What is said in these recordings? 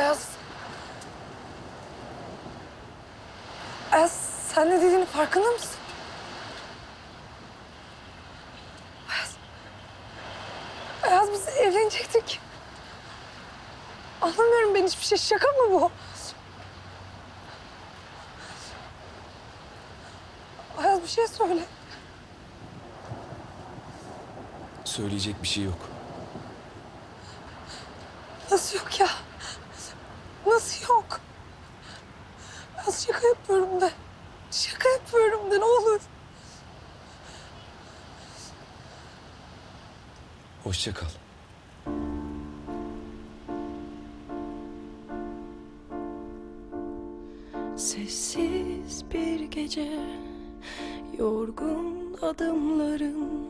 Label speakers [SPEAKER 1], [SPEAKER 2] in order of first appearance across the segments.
[SPEAKER 1] Ayaz. Ayaz sen ne dediğinin farkında mısın? Ayaz. Ayaz biz evlenecektik. Anlamıyorum ben hiçbir şey. Şaka mı bu? Ayaz bir şey söyle.
[SPEAKER 2] Söyleyecek bir şey yok.
[SPEAKER 1] Nasıl yok ya? Nasıl yok? Ayaz şaka yapıyorum de. Şaka yapıyorum de ne olur.
[SPEAKER 2] Hoşça kal.
[SPEAKER 3] Sessiz bir gece Yorgun adımların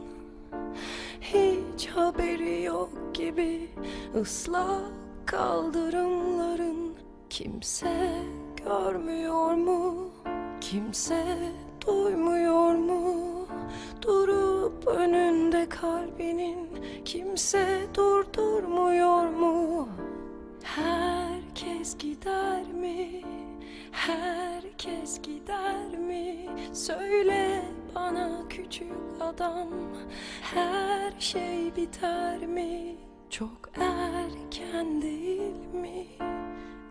[SPEAKER 3] Hiç haberi yok gibi ıslak kaldırımların Kimse görmüyor mu? Kimse duymuyor mu? Durup önünde kalbinin Kimse durdurmuyor mu? Herkes gider mi? Herkes gider mi? Söyle bana küçük adam Her şey biter mi? Çok erken değil mi?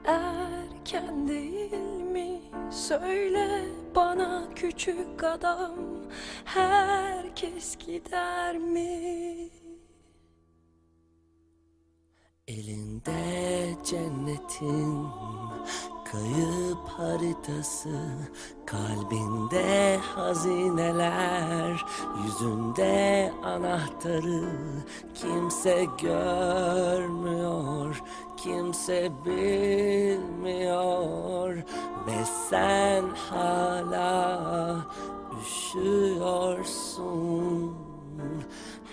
[SPEAKER 3] Erken değil mi? Söyle bana küçük adam Herkes gider mi?
[SPEAKER 4] Elinde cennetin kayıp haritası Kalbinde hazineler Yüzünde anahtarı Kimse görmüyor Kimse bilmiyor. Ve sen hala üşüyorsun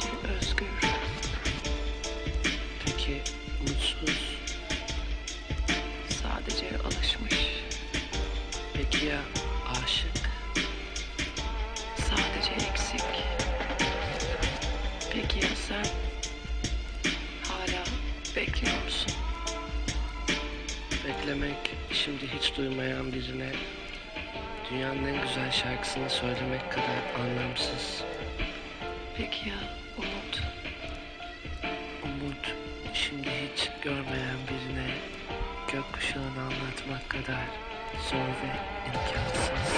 [SPEAKER 3] Sadece özgür
[SPEAKER 5] Peki mutsuz?
[SPEAKER 3] Sadece alışmış
[SPEAKER 5] Peki ya aşık?
[SPEAKER 3] Sadece eksik Peki ya sen? Hala bekliyor musun?
[SPEAKER 5] Beklemek şimdi hiç duymayan birine dünyanın en güzel şarkısını söylemek kadar anlamsız.
[SPEAKER 3] Peki ya
[SPEAKER 5] görmeyen birine gökkuşağını anlatmak kadar zor ve imkansız.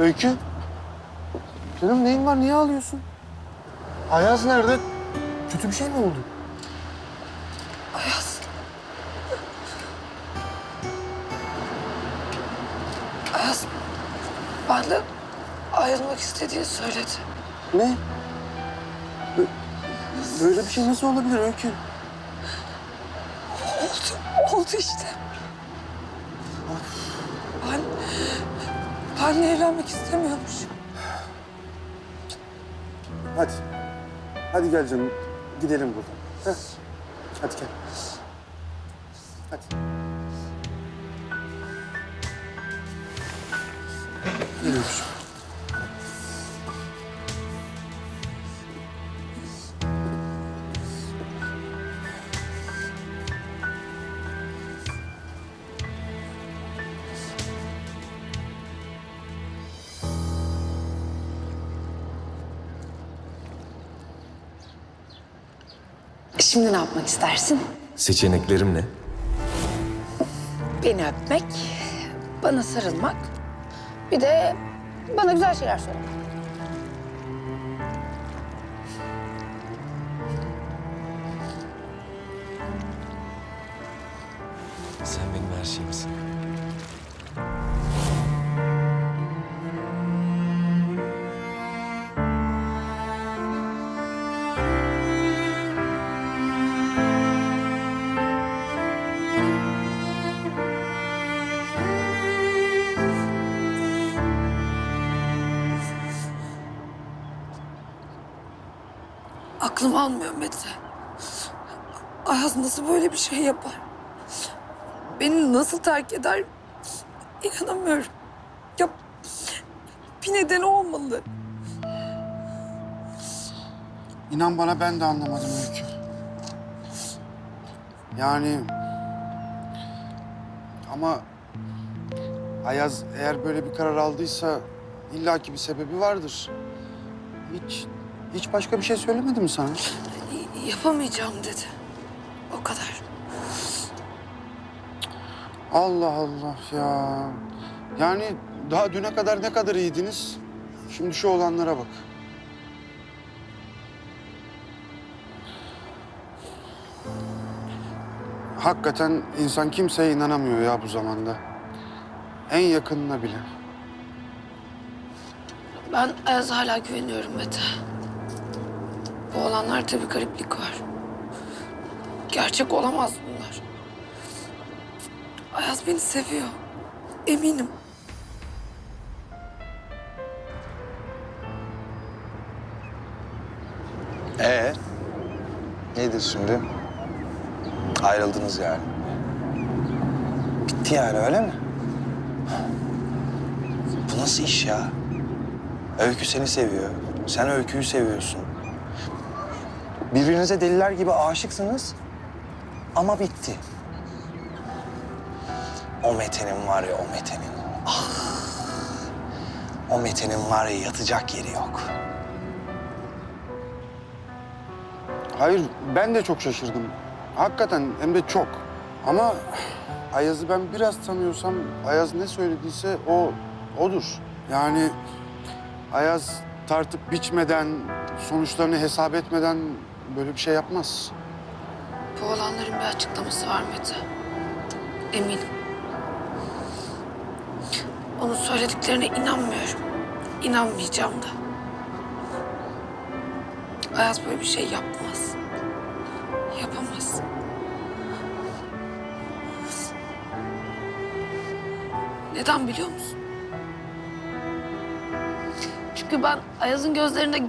[SPEAKER 6] Öykü. Canım neyin var? Niye ağlıyorsun? Ayaz nerede? Kötü bir şey mi oldu?
[SPEAKER 1] Ayaz. Ayaz benden ayrılmak istediğini söyledi.
[SPEAKER 6] Ne? Bö- Böyle bir şey nasıl olabilir Öykü?
[SPEAKER 1] Oldu, oldu işte. Benle evlenmek istemiyormuş.
[SPEAKER 6] Hadi. Hadi gel canım. Gidelim buradan. Heh. Hadi gel. Hadi. Gel
[SPEAKER 1] Şimdi ne yapmak istersin?
[SPEAKER 2] Seçeneklerim ne?
[SPEAKER 1] Beni öpmek, bana sarılmak, bir de bana güzel şeyler söylemek.
[SPEAKER 2] Sen benim her şeyimsin.
[SPEAKER 1] Aklım almıyor Mete. Ayaz nasıl böyle bir şey yapar? Beni nasıl terk eder? İnanamıyorum. Ya bir nedeni olmalı.
[SPEAKER 6] İnan bana ben de anlamadım Öykü. Yani... Ama Ayaz eğer böyle bir karar aldıysa illaki bir sebebi vardır. Hiç hiç başka bir şey söylemedi mi sana?
[SPEAKER 1] Yapamayacağım dedi. O kadar.
[SPEAKER 6] Allah Allah ya. Yani daha düne kadar ne kadar iyiydiniz? Şimdi şu olanlara bak. Hakikaten insan kimseye inanamıyor ya bu zamanda. En yakınına bile.
[SPEAKER 1] Ben Ayaz'a hala güveniyorum Mete. Bu olanlarda bir gariplik var. Gerçek olamaz bunlar. Ayaz beni seviyor. Eminim.
[SPEAKER 7] Ee? Nedir şimdi? Ayrıldınız yani. Bitti yani öyle mi? Bu nasıl iş ya? Öykü seni seviyor. Sen Öykü'yü seviyorsun. Birbirinize deliler gibi aşıksınız. Ama bitti. O Mete'nin var ya o Mete'nin. Ah. O Mete'nin var ya yatacak yeri yok.
[SPEAKER 6] Hayır ben de çok şaşırdım. Hakikaten hem de çok. Ama Ayaz'ı ben biraz tanıyorsam Ayaz ne söylediyse o odur. Yani Ayaz tartıp biçmeden, sonuçlarını hesap etmeden böyle bir şey yapmaz.
[SPEAKER 1] Bu olanların bir açıklaması var Mete. Eminim. Onun söylediklerine inanmıyorum. İnanmayacağım da. Ayaz böyle bir şey yapmaz. Yapamaz. Neden biliyor musun? Çünkü ben Ayaz'ın gözlerinde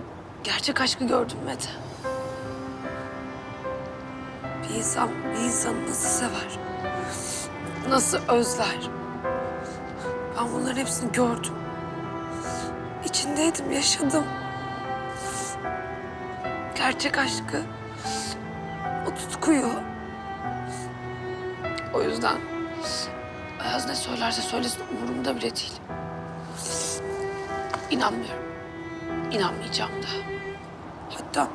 [SPEAKER 1] gerçek aşkı gördüm Mete. Bir insan bir insanı nasıl sever? Nasıl özler? Ben bunların hepsini gördüm. İçindeydim, yaşadım. Gerçek aşkı, o tutkuyu. O yüzden Ayaz ne söylerse söylesin umurumda bile değil. İnanmıyorum. İnanmayacağım da. Hatta,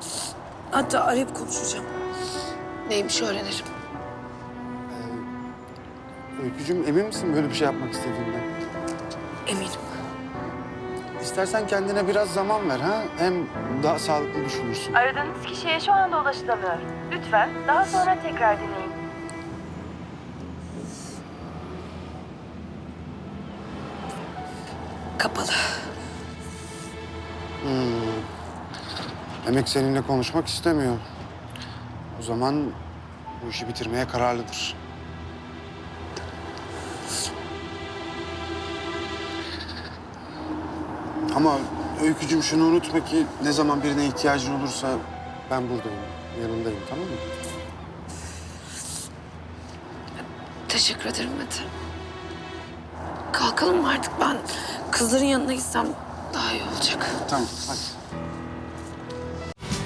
[SPEAKER 1] hatta arayıp konuşacağım. Neymiş öğrenirim.
[SPEAKER 6] Öykücüğüm emin misin böyle bir şey yapmak istediğinden?
[SPEAKER 1] Eminim.
[SPEAKER 6] İstersen kendine biraz zaman ver ha. Hem daha sağlıklı düşünürsün.
[SPEAKER 8] Aradığınız kişiye şu anda ulaşılamıyor. Lütfen daha sonra tekrar deneyin.
[SPEAKER 1] Kapalı.
[SPEAKER 6] Demek seninle konuşmak istemiyor. Zaman bu işi bitirmeye kararlıdır. Ama Öykücüm şunu unutma ki ne zaman birine ihtiyacın olursa ben buradayım, yanındayım tamam mı?
[SPEAKER 1] Teşekkür ederim Mete. Kalkalım mı artık? Ben kızların yanına gitsem daha iyi olacak.
[SPEAKER 6] Tamam hadi.